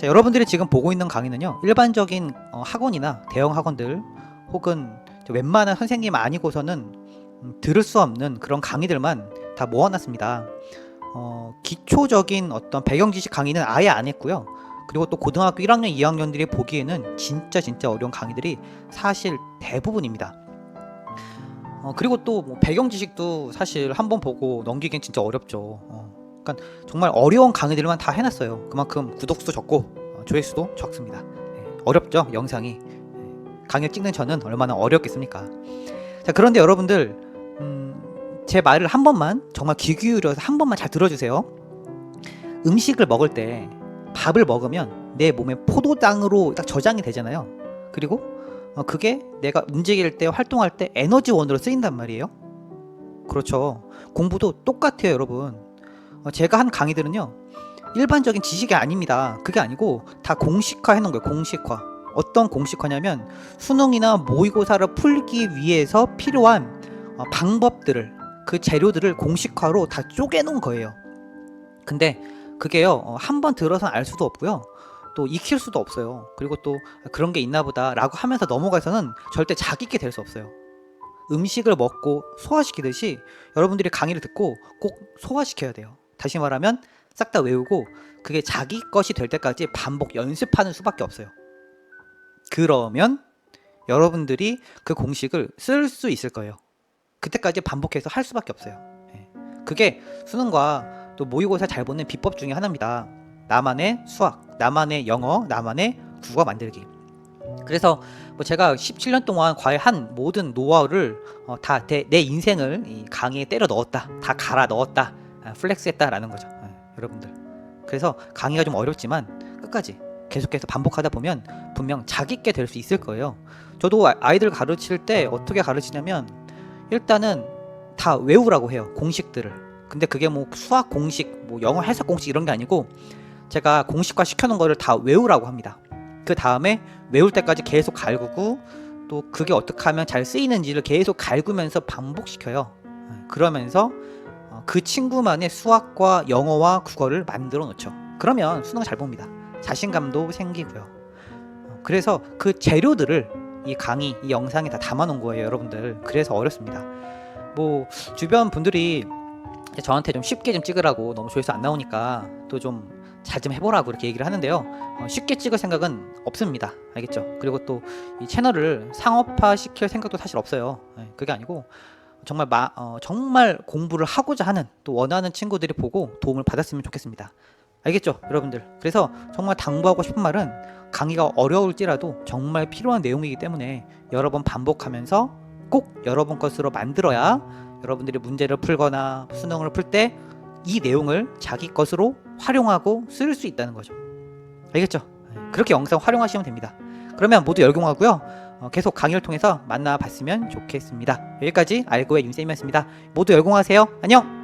자, 여러분들이 지금 보고 있는 강의는요. 일반적인 어, 학원이나 대형 학원들 혹은 저 웬만한 선생님 아니고서는 음, 들을 수 없는 그런 강의들만 다 모아놨습니다. 어, 기초적인 어떤 배경 지식 강의는 아예 안 했고요. 그리고 또 고등학교 1학년, 2학년들이 보기에는 진짜 진짜 어려운 강의들이 사실 대부분입니다. 어, 그리고 또 뭐 배경 지식도 사실 한번 보고 넘기기엔 진짜 어렵죠. 어, 그러니까 정말 어려운 강의들만 다 해놨어요. 그만큼 구독수 적고 어, 조회수도 적습니다. 예, 어렵죠 영상이. 예, 강의를 찍는 저는 얼마나 어렵겠습니까? 자 그런데 여러분들 음, 제 말을 한 번만 정말 귀 기울여서 한 번만 잘 들어주세요. 음식을 먹을 때 밥을 먹으면 내 몸에 포도당으로 딱 저장이 되잖아요. 그리고 어, 그게 내가 움직일 때 활동할 때 에너지원으로 쓰인단 말이에요. 그렇죠. 공부도 똑같아요, 여러분. 어, 제가 한 강의들은요, 일반적인 지식이 아닙니다. 그게 아니고 다 공식화 해놓은 거예요, 공식화. 어떤 공식화냐면 수능이나 모의고사를 풀기 위해서 필요한 어, 방법들을, 그 재료들을 공식화로 다 쪼개놓은 거예요. 근데 그게요, 한 번 들어서는 알 수도 없고요. 또 익힐 수도 없어요. 그리고 또 그런 게 있나 보다 라고 하면서 넘어가서는 절대 자기 있게 될 수 없어요. 음식을 먹고 소화시키듯이 여러분들이 강의를 듣고 꼭 소화시켜야 돼요. 다시 말하면 싹 다 외우고 그게 자기 것이 될 때까지 반복 연습하는 수밖에 없어요. 그러면 여러분들이 그 공식을 쓸 수 있을 거예요. 그때까지 반복해서 할 수밖에 없어요. 예. 그게 수능과 또 모의고사 잘 보는 비법 중에 하나입니다. 나만의 수학, 나만의 영어, 나만의 국어 만들기. 그래서 뭐 제가 17년 동안 과외 한 모든 노하우를 어, 다내 인생을 이 강의에 때려 넣었다, 다 갈아 넣었다, 아, 플렉스했다라는 거죠, 예, 여러분들. 그래서 강의가 좀 어렵지만 끝까지 계속해서 반복하다 보면 분명 자기 있게 될 수 있을 거예요. 저도 아- 아이들 가르칠 때 어떻게 가르치냐면 일단은 다 외우라고 해요, 공식들을. 근데 그게 뭐 수학 공식, 뭐 영어 해석 공식 이런 게 아니고 제가 공식화 시켜놓은 거를 다 외우라고 합니다. 그 다음에 외울 때까지 계속 갈구고 또 그게 어떻게 하면 잘 쓰이는지를 계속 갈구면서 반복시켜요. 예, 그러면서 어, 그 친구만의 수학과 영어와 국어를 만들어 놓죠. 그러면 수능 잘 봅니다. 자신감도 생기고요. 어, 그래서 그 재료들을 이 강의, 이 영상에 다 담아 놓은 거예요, 여러분들. 그래서 어렵습니다. 뭐 주변 분들이 저한테 좀 쉽게 좀 찍으라고 너무 조회수 안 나오니까 또 좀 잘 좀 해보라고 이렇게 얘기를 하는데요. 어, 쉽게 찍을 생각은 없습니다. 알겠죠? 그리고 또 이 채널을 상업화 시킬 생각도 사실 없어요. 예, 그게 아니고 정말 마, 어, 정말 공부를 하고자 하는 또 원하는 친구들이 보고 도움을 받았으면 좋겠습니다. 알겠죠, 여러분들? 그래서 정말 당부하고 싶은 말은 강의가 어려울지라도 정말 필요한 내용이기 때문에 여러 번 반복하면서 꼭 여러분 것으로 만들어야 여러분들이 문제를 풀거나 수능을 풀 때 이 내용을 자기 것으로 활용하고 쓸 수 있다는 거죠. 알겠죠? 그렇게 영상 활용하시면 됩니다. 그러면 모두 열공하고요. 어, 계속 강의를 통해서 만나봤으면 좋겠습니다. 여기까지 알고의 윤쌤이었습니다. 모두 열공하세요. 안녕!